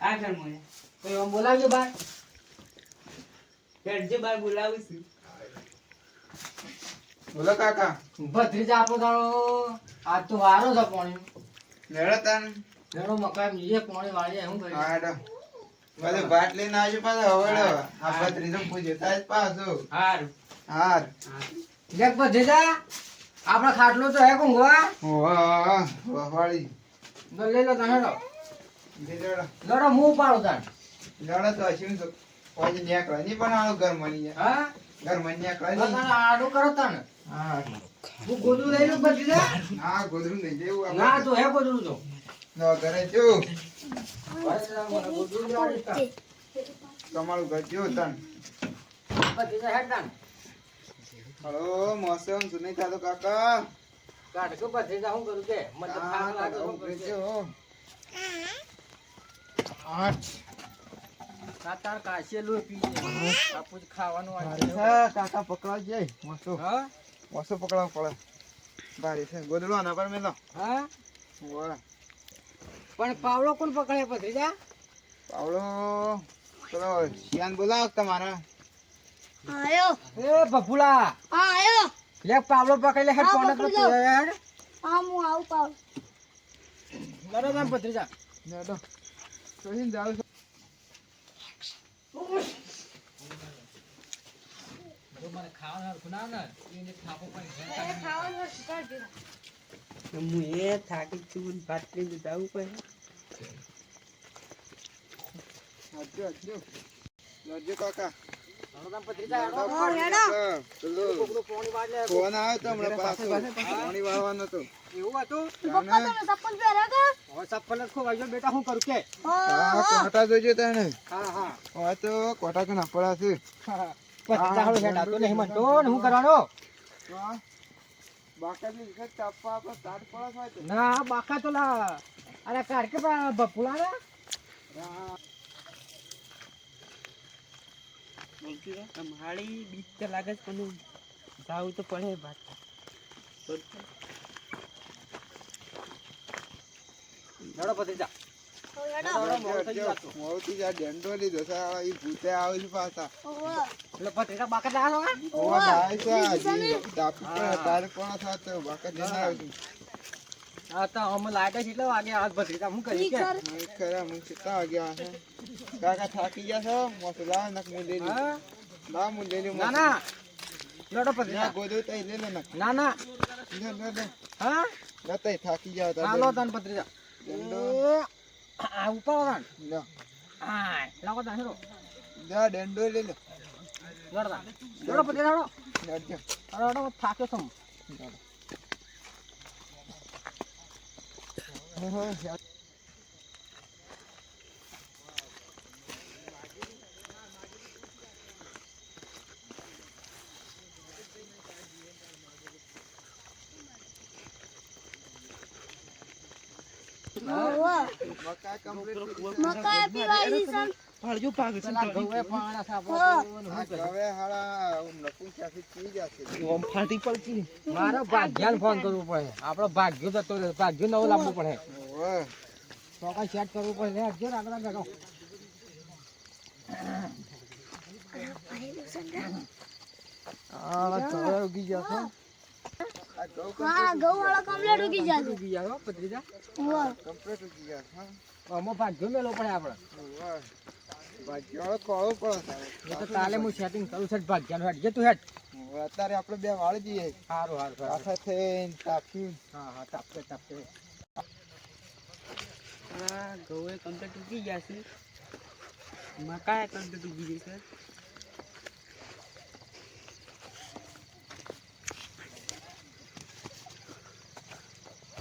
આજે બાર બોલાવજો બાર બોલો કાકા. ભત્રીજા આપણો તારો. આજ તો વારો છે પાણી. લેડો તન ઘણો મકાન જઈએ પાણી વાળીએ શું કરી હાડો. બધું ભાત લઈને આવજો પાછો હવડો. આ પત્રીસો પૂછ્યો તાજ પાછો. હાર. દેખ ભત્રીજા આપણો ખાટલો તો હે કુંગવા વાહ વાળી લઈ લો તને હેડો. લેડો હું પાડો તાન. લેડો તો શું તો નેકળો. નહીં પણ આવો ઘર મળી જાય. હા? ઘરમાં નેકળો. નહીં આડું કરો તને. હા. હું ગોદડું લઈ લઉં ભત્રીજા હા ગોદરું નહીં જેવું ના તો હે ગોદડું તો. ઘરે તાન. તમારું ઘર જો તન? હલો મોસમ સુની થાતો કાકા. કાઢ પછી ભત્રીજા કરું કે મને થાક લાગે શું કરું કે? આઠ. આ તાર કાશીએ લોહી આ પૂછ ખાવાનું આ છે. કાકા પકડાવ જાય. મોસો. હા મોસો પકડાવ પડે. ભારી છે. ગોદડું આના પર મેલો. હા? વાહ. પણ પાવલો કોણ પકડે ભત્રીજા? પાવડો ચલો શિયાન બોલાવ તમારા. આયો. એ બફુલા હા આયો. લે પાવલો પકડી લે હેડ કોણ તો હેડ. હા હું આવું પાવ. બરાબર ભત્રીજા. લડો. કહીને જાવ મને ખાવાનું હરખું ના ને એને થાપો પણ હું એ થાકી છું ભાત બતાવું પડે. કાકા. ફોન આવ્યો તો હમણાં પાછો. પાણી વાળવાનો તો. એવું હતું? ચપ્પલ પહેર્યા કે હવે ચપ્પલ જ ખોવાઈ ગયો. બેટા શું કરું કે? કોટા જોજો તને? હા હા. હવે તો કોટા કે નાપડા છે. ભત્રીજા હાલો હેડ નહીં મનતો ને શું કરવાનો? ના બાકા તો લા. અરે કાર કે બફુલા ને? તમારી બીક તો લાગે છે પણ જાવું તો પડે ભાત આતું. મોતી જા કાકા થાકી ગયા છો? ના મુંડેલી ના. ના લડો ના. ભત્રીજા ગોદો તઈ લે લે ના ના લે લે લે હા? ના તઈ થાકી ગયા હતા હાલો તન ભત્રીજા દંડો આ ઉપર લે. હા લાવો તા હેરો જા દંડો લઈ લે. લડતા લડો ભત્રીજા લડો લડજો અરે લડો થાક્યો છું ઓહો મકાઈ પીવાઈ છે મારે ફોન કરવો પડે આપણો ભાગ્યો જતો રહે ભાગ્યો નવો લાવવું પડે ઓય કઈ સેટ કરવું પડે ને આગળ બેઠો આ તો ઉગી જશે હા ઘઉં વાળા કમ્પ્લેટ ઉગી જશે. ઉગી જાવ પત્રીજા. ઓહો કમ્પ્લીટ ઉગી ગયા હા. આમાં ભાગ્યો મેલો પડે આપણે. ભાગ્યો કોળો પડે એ તો કાલે હું સેટિંગ કરું છું ભાગ્યાનું હેડ જે તું હેડ અત્યારે આપણે બે વાળ જઈએ સારું સારું સારું થઈને તાપી હા હા તાપે તાપતે આ ઘઉં કમ્પ્લીટ ઉગી ગયા છે મકાઈ કમ્પ્લીટ ઉગી ગઈ છે હેડો જાડો કાકા હટજો હા મારા ઓય લાટ આવી ગઈ સોય તમે મિલી આપણે અત્યારે તો આવી ગઈ સોય મિલી હે વટાળો પત્રીજા આવ ના આટલા ઉતરાવજો મસો પપ્પા પાવડો સામે લો એ બેસું બેટા ઓય, એ હા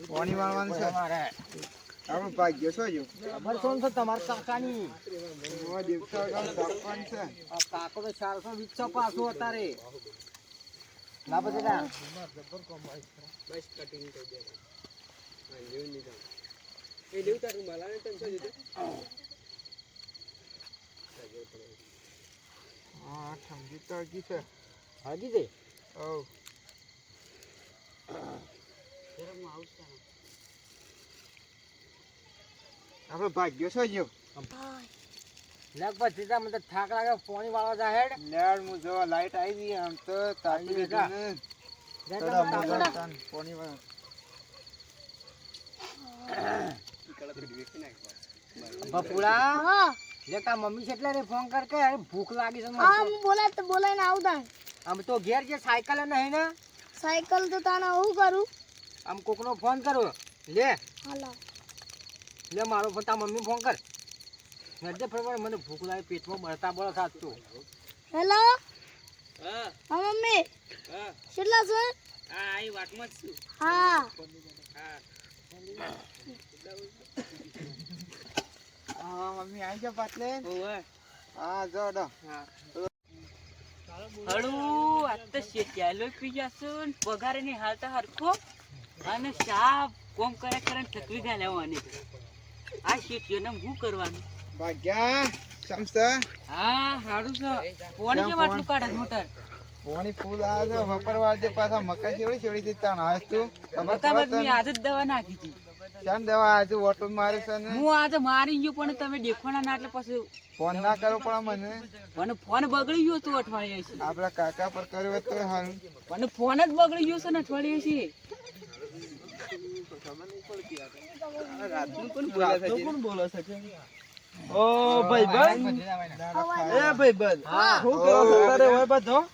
છે ને. પાણી વાળવાનું છે. આપણું ભાગ્ય છો જો ખબર છો છે? તમારા કાકાની. દેવતા છે. કાકો તો ચારસો વીસો પાછું અત્યારે. ના ભત્રીજા બસ કટિંગ કરી દે હા લેવું નહીં એ લેવું તારું મલાને ને શું દીધું હા સમજી તો હજી છે. હજી છે? ઓવ આપણો ભાગ્યો છો જો લેખ ભત્રીજા મને થાક લાગે પાણી વાળો જા હેડ લેડ હું જો લાઈટ આવી ગઈ આમ તો તાકી ગઈ ને થોડા વાળા બપુડા હા લે મમ્મી છે એટલે રે ફોન કર કે ભૂખ લાગી છે મને હા તો. હું બોલાય તો બોલાઈને આવતા આમ તો ઘેર જે સાયકલ નહીં ને? સાયકલ તો તાને હું કરું. આમ કોકનો ફોન કરો. લે. હાલો. લે મારો ફોન તા મમ્મી ફોન કર. નડે ફરવા મને ભૂખ લાગે પેટમાં બળતા બળ સાચું હેલો? હા. હા મમ્મી. હા. કેટલા છે? હા આઈ વાટમાં છું. હા. હા. હા મમ્મી આવી જા પાટલે ઓવે હા જો ડો. હા. હળુ આ તો શેઠિયાલો પી જશો ને. પગારની હાલતા હરખો? અને સાપ કોમ કરે કરે ને થકવી ગાલ્યા અને. આ શેઠિયો હું કરવાનું? ભાગ્યા સમસ્તા હા હારું છે. કોણ કેમ આટલું કાઢે મોટર? પાણી ફૂલ આવે છે. વપરવા જે પાછા મકા ચેવડી ચેવડી થી તાણ આવે તું. મકા બતા ખબર મેં આજે દવા નાખી હતી. ચાલ દવા આજે ઓટો મારે છે ને? હું આજે મારી ગયો પણ તમે દેખવાના ના એટલે પછી ફોન ના કરો પણ મને. મને ફોન બગડી ગયો તો અઠવાડિયે છે. આપડા કાકા પર કર્યો તો સારું મને ફોન જ બગડી ગયો છે ને અઠવાડિયે છે.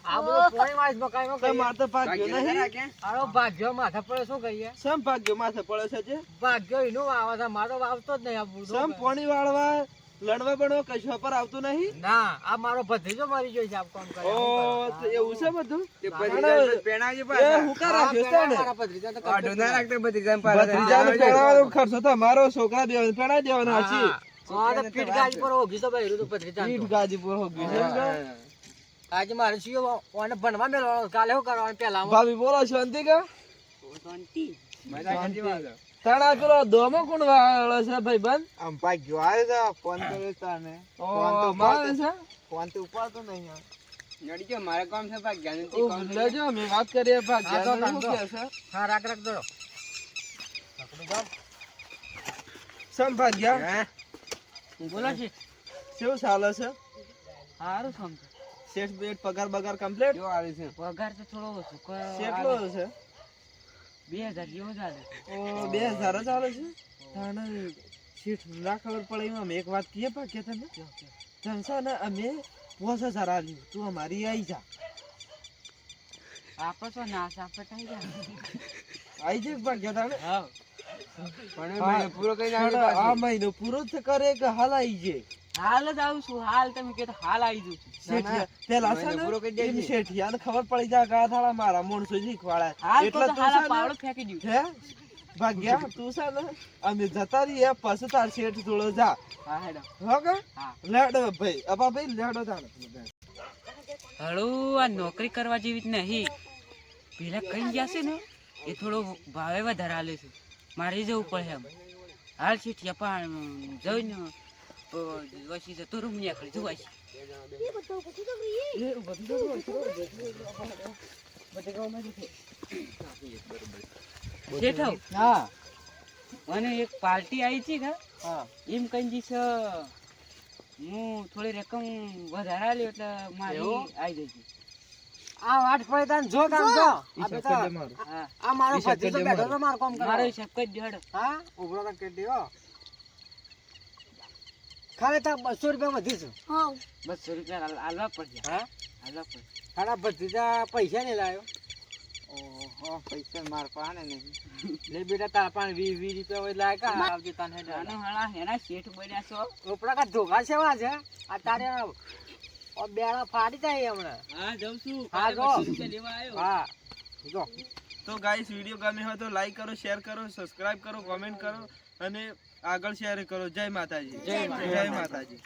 આ બધું પોણી વાળી મકાઈમાં કહીએ. આરો ભાગ્યો માથે પડે શું કહીએ? સમ ભાગ્યો માથે પડે છે જે? ભાગ્યો એનું આવે છે. મારો વાવતો જ નહીં આ બુડો. સમ પાણી વાળવા લડવા બનવા કશો પર આવતું નહીં? ના આ મારો ભત્રીજો મારી ગયો છે આપ કોણ કરે ઓ એવું છે બધું? પેણાવજે એ હુકા રાખ્યો છે ને? મારા ભત્રીજા તો ભત્રીજા ભત્રીજાને પેણાવાનો ખર્ચો તો મારો છોકરા દેવાનો પેણા દેવાનો હાચી હા, તો પીઠ ગાજીપુર હોગી ઓગી તો બહેરું તો. ભત્રીજા ઈટ ગાજીપુર હોગી છે આજે મારે શું ઓને ભણવા મેળવાનો કાલે શું કરવાનું? પેલા ભાભી બોલો શાંતિ કે શાંતિ. તાણા પેલો દોમો કોણ વાળો છે ભાઈ બંધ? આમ ભાગ્યો આવે છે ફોન કર્યો તાને ફોન તો મારે છે? ફોન તો ઉપાડતો નહીં આમ. ઓ, લેજો અમે વાત કરીએ ભાગ્યા હા, તો શું વાંધો. કે છે? હા રાખ રાખ દો સમ ભાગ્યા બોલો છે કેવું ચાલે છે? હારું સમજો શેઠ બેઠ પગાર બગાર કમ્પ્લીટ પગાર તો થોડો ઓછો કેટલો છે? બે હજાર જેવો ચાલે ઓ બે હજાર જ છે? તાણે શેઠ ના ખબર પડે એમાં એક વાત કહીએ ભાગ્યા તને? તને છે અમે પાંચ હજાર આલ્યું. તું અમારી આવી જા. આપો છો ના આપે થઈ જાય આવી જાય ભાગ્યા તાણે? હા. હા, તાણે આ મહિનો પૂરો જ કરે કે હાલ આવી જાય? હાલ જ આવું છું. હાલ તમે કે હાલ આવી જઉં શેઠિયા પેલા છે ને? શેઠિયાને ખબર પડી જાય ગા થાળા મારા માણસો શીખવાડે. હાલ તો એટલે હાલ પાવડો ફેંકી દઉં હે? ભાગ્યા? તું છે ને અમે જતા રહીએ પછી તાર શેઠ જોડે જા. હા હેડો. હો કે? લેડો ભાઈ. અબા ભાઈ લેડો તાણે હળું આ નોકરી કરવા જેવી જ નહીં. પેલા કઈ ગયા છે ને? એ થોડો ભાવે વધારે હાલે છે. મારે જવું પડે એમ. હાલ છે પણ જઈને અ, વસી જતો રૂમ નીકળી જવાય છે શેઠવ હા મને એક પાર્ટી આવી છે કે હા એમ કઈ દિવસ હું થોડી રકમ વધારા લ્યો એટલે મારી આવી જશે આ વાટ પડે તાન જો તાન જો આ મારું. હા આ મારો ઈ શક્કર બેઠો મારું. તો મારું કામ મારો કરે હિસાબ કરી દો હેડો હા ઉભરો તો કે દેવો ખાલી તા બસો રૂપિયા વધી છે. હા બસો રૂપિયા હાલવા પડશે. હા? હાલવા પડશે. ખાડા ભત્રીજા પૈસા નહીં લાવ્યો ઓહો પૈસા માર પાને નહીં. લે બેટા તારા પાસે વીસ વીસ રૂપિયા હોય લાય કા? આવજે તને હેડે આનો હાળા હેના શેઠ બન્યા છો? રોપડા કા ધોકા સેવા છે? આ તારે ઓ બેડા ફાડી જાય હમણાં. હા જઉં છું. હા, જો. લેવા આવ્યો. હા જો. તો ગાઈસ વીડિયો ગમે હોય તો લાઈક કરો શેર કરો સબસ્ક્રાઇબ કરો કોમેન્ટ કરો. અને આગળ શેર કરો. જય માતાજી. જય માતાજી. જય માતાજી.